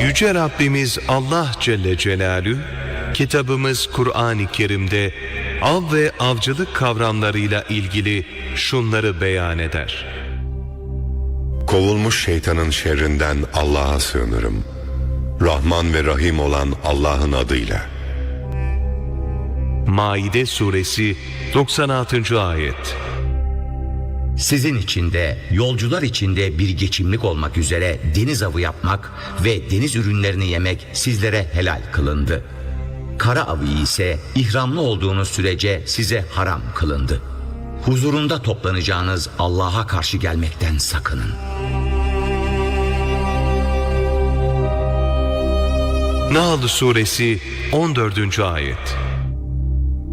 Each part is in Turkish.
Yüce Rabbimiz Allah Celle Celalü, kitabımız Kur'an-ı Kerim'de av ve avcılık kavramlarıyla ilgili şunları beyan eder. Kovulmuş şeytanın şerrinden Allah'a sığınırım. Rahman ve Rahim olan Allah'ın adıyla. Maide Suresi 96. Ayet Sizin için de yolcular için de bir geçimlik olmak üzere deniz avı yapmak ve deniz ürünlerini yemek sizlere helal kılındı. Kara avı ise ihramlı olduğunuz sürece size haram kılındı. Huzurunda toplanacağınız Allah'a karşı gelmekten sakının. Nahl Suresi 14. Ayet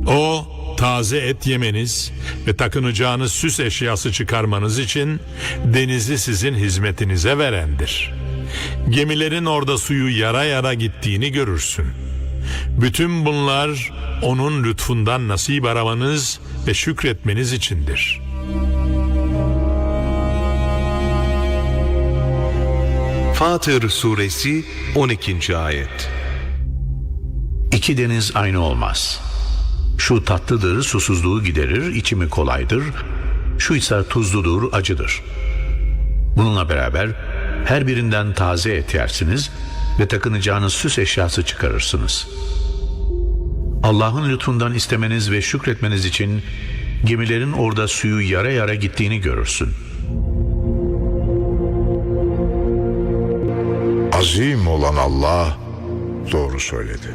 O taze et yemeniz ve takınacağınız süs eşyası çıkarmanız için denizi sizin hizmetinize verendir. Gemilerin orada suyu yara yara gittiğini görürsün. Bütün bunlar onun lütfundan nasip aramanız ve şükretmeniz içindir. Fatır Suresi 12. Ayet İki deniz aynı olmaz. Şu tatlıdır, susuzluğu giderir, içimi kolaydır. Şu ise tuzludur, acıdır. Bununla beraber her birinden taze et yersiniz ve takınacağınız süs eşyası çıkarırsınız. Allah'ın lütfundan istemeniz ve şükretmeniz için gemilerin orada suyu yara yara gittiğini görürsün. Azim olan Allah doğru söyledi.